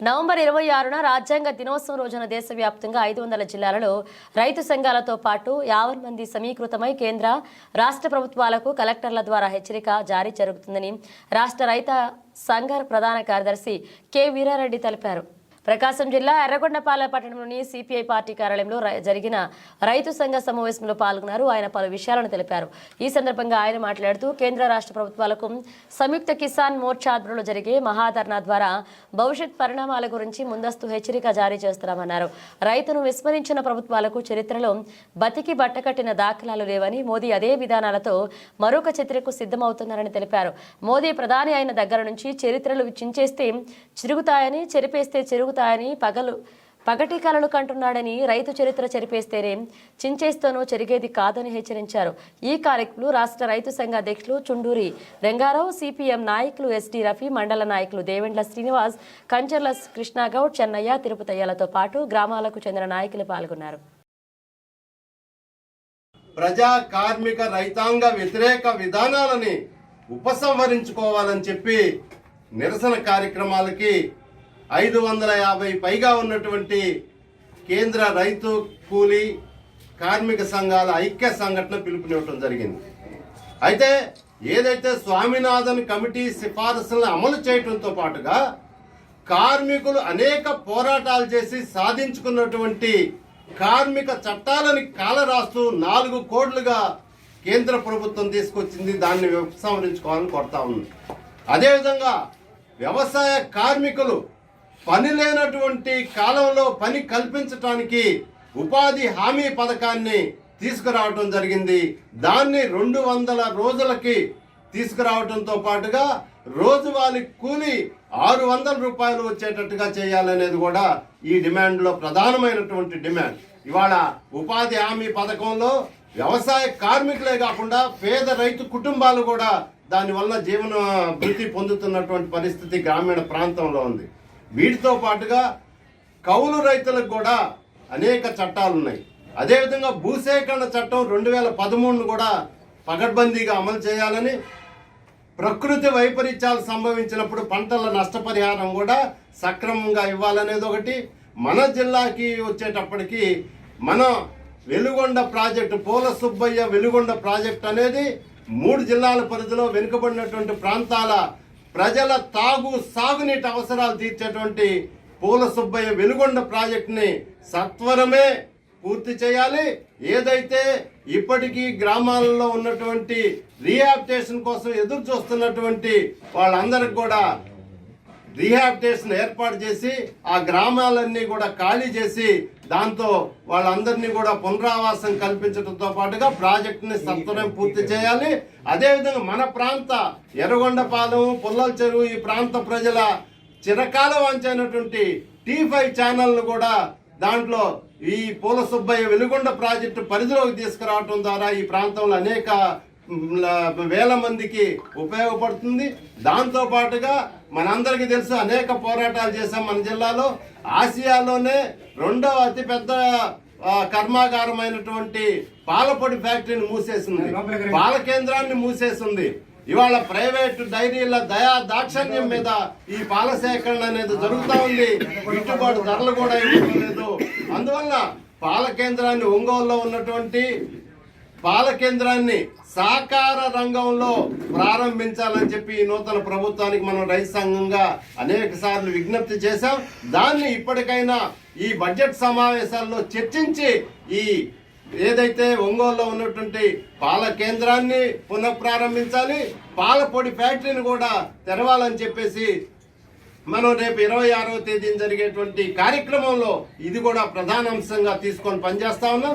November ఇరవై ఆరున రాజ్యాంగ దినోత్సవం రోజున దేశవ్యాప్తంగా ఐదు వందల జిల్లాలలో రైతు సంఘాలతో పాటు యావన్ మంది సమీకృతమై కేంద్ర రాష్ట్ర ప్రభుత్వాలకు కలెక్టర్ల ద్వారా హెచ్చరిక జారీ జరుగుతుందని రాష్ట్ర రైత సంఘ ప్రధాన కార్యదర్శి కె వీరారెడ్డి తెలిపారు. ప్రకాశం జిల్లా ఎర్రగొండపాల పట్టణంలోని సిపిఐ పార్టీ కార్యాలయంలో జరిగిన రైతు సంఘ సమావేశంలో పాల్గొన్నారు. ఆయన పలు విషయాలను తెలిపారు. ఈ సందర్భంగా ఆయన మాట్లాడుతూ కేంద్ర రాష్ట్ర ప్రభుత్వాలకు సంయుక్త కిసాన్ మోర్చా ఆధ్వర్యంలో జరిగే మహాధర్నా ద్వారా భవిష్యత్ పరిణామాల గురించి ముందస్తు హెచ్చరిక జారీ చేస్తున్నామన్నారు. రైతును విస్మరించిన ప్రభుత్వాలకు చరిత్రలో బతికి బట్టకట్టిన దాఖలాలు లేవని మోదీ అదే విధానాలతో మరొక చరిత్రకు సిద్ధమవుతున్నారని తెలిపారు. మోదీ ప్రధాని అయిన దగ్గర నుంచి చరిత్రలు చించేస్తే చిరుగుతాయని చెరిపేస్తే చెరుగుతాయని పగలు పగటి కలలు కంటున్నాడని రైతు చరిత్ర చెరిపేస్తేనే చించేస్తోనూ చెరిగేది కాదని హెచ్చరించారు. ఈ కార్యక్రమంలో రాష్ట్ర రైతు సంఘ అధ్యక్షులు చుండూరి రంగారావు సిపిఎం నాయకులు ఎస్టీ రఫీ మండల నాయకులు దేవెండ్ల శ్రీనివాస్ కంచర్ల కృష్ణాగౌడ్ చెన్నయ్య తిరుపతయ్యలతో పాటు గ్రామాలకు చెందిన నాయకులు పాల్గొన్నారు. ప్రజా కార్మిక రైతాంగ వ్యతిరేక విధానాలని ఉపసంహరించుకోవాలని చెప్పి నిరసన కార్యక్రమాలకి ఐదు వందల యాభై పైగా ఉన్నటువంటి కేంద్ర రైతు కూలీ కార్మిక సంఘాల ఐక్య సంఘటన పిలుపునివ్వటం జరిగింది. అయితే ఏదైతే స్వామినాథన్ కమిటీ సిఫారసులను అమలు చేయడంతో పాటుగా కార్మికులు అనేక పోరాటాలు చేసి సాధించుకున్నటువంటి కార్మిక చట్టాలని కాలరాస్తూ నాలుగు కోట్లుగా కేంద్ర ప్రభుత్వం తీసుకొచ్చింది దాన్ని ఉపసంహరించుకోవాలని కోరుతా ఉంది. అదేవిధంగా వ్యవసాయ కార్మికులు పని లేనటువంటి కాలంలో పని కల్పించటానికి ఉపాధి హామీ పథకాన్ని తీసుకురావటం జరిగింది. దాన్ని రెండు వందల రోజులకి తీసుకురావడంతో పాటుగా రోజువారీ కూలి ఆరు వందల రూపాయలు వచ్చేటట్టుగా చేయాలనేది కూడా ఈ డిమాండ్లో ప్రధానమైనటువంటి డిమాండ్. ఇవాళ ఉపాధి హామీ పథకంలో వ్యవసాయ కార్మికులే కాకుండా పేద రైతు కుటుంబాలు కూడా దానివల్ల జీవన భృతి పొందుతున్నటువంటి పరిస్థితి గ్రామీణ ప్రాంతంలో ఉంది. వీటితో పాటుగా కౌలు రైతులకు కూడా అనేక చట్టాలు ఉన్నాయి అదేవిధంగా భూసేకరణ చట్టం రెండు వేల పదమూడును కూడా పగడ్బందీగా అమలు చేయాలని ప్రకృతి వైపరీత్యాలు సంభవించినప్పుడు పంటల నష్టపరిహారం కూడా సక్రమంగా ఇవ్వాలనేది ఒకటి. మన జిల్లాకి వచ్చేటప్పటికి మన వెలుగొండ ప్రాజెక్టు పూల సుబ్బయ్య వెలుగొండ ప్రాజెక్ట్ అనేది మూడు జిల్లాల పరిధిలో వెనుకబడినటువంటి ప్రాంతాల ప్రజల తాగు సాగునీటి అవసరాలు తీర్చేటువంటి పూల సుబ్బయ్య వెలుగొండ ప్రాజెక్టుని సత్వరమే పూర్తి చేయాలి. ఏదైతే ఇప్పటికీ గ్రామాలలో ఉన్నటువంటి రీహాబిటేషన్ కోసం ఎదురు చూస్తున్నటువంటి వాళ్ళందరికి కూడా రీహాబిటేషన్ ఏర్పాటు చేసి ఆ గ్రామాలన్నీ కూడా ఖాళీ చేసి దాంతో వాళ్ళందరినీ కూడా పునరావాసం కల్పించడంతో పాటుగా ప్రాజెక్టుని సత్వరం పూర్తి చేయాలి. అదేవిధంగా మన ప్రాంత ఎర్రగొండపాలెం పుల్లల చెరువు ఈ ప్రాంత ప్రజల చిరకాల వంచైనటువంటి టీ ఫైవ్ ఛానల్ను కూడా దాంట్లో ఈ పూల సుబ్బయ్య వెలుగొండ ప్రాజెక్టు పరిధిలోకి తీసుకురావటం ద్వారా ఈ ప్రాంతంలో అనేక వేల మందికి ఉపయోగపడుతుంది. దాంతో పాటుగా మనందరికీ తెలుసు అనేక పోరాటాలు చేశాం మన జిల్లాలో. ఆసియాలోనే రెండవ అతిపెద్ద కర్మాగారమైనటువంటి పాలపొడి ఫ్యాక్టరీని మూసేసింది. పాల కేంద్రాన్ని మూసేసింది. ఇవాళ ప్రైవేట్ డైరీల దయా దాక్షణ్యం మీద ఈ పాల సేకరణ అనేది జరుగుతూ ఉంది. గిట్టుబాటు ధరలు కూడా ఇవ్వలేదు అందువల్ల పాల కేంద్రాన్ని ఒంగోలులో ఉన్నటువంటి పాల కేంద్రాన్ని సహకార రంగంలో ప్రారంభించాలని చెప్పి ఈ నూతన ప్రభుత్వానికి మనం రైతు సంఘంగా అనేక సార్లు విజ్ఞప్తి చేశాం. దాన్ని ఇప్పటికైనా ఈ బడ్జెట్ సమావేశాల్లో చర్చించి ఈ ఏదైతే ఒంగోలులో ఉన్నటువంటి పాల కేంద్రాన్ని పునఃప్రారంభించాలి పాల పొడి ఫ్యాక్టరీని కూడా తెరవాలని చెప్పేసి మనం రేపు ఇరవై ఆరవ తేదీన జరిగేటువంటి కార్యక్రమంలో ఇది కూడా ప్రధాన అంశంగా తీసుకొని పనిచేస్తా ఉన్నాం.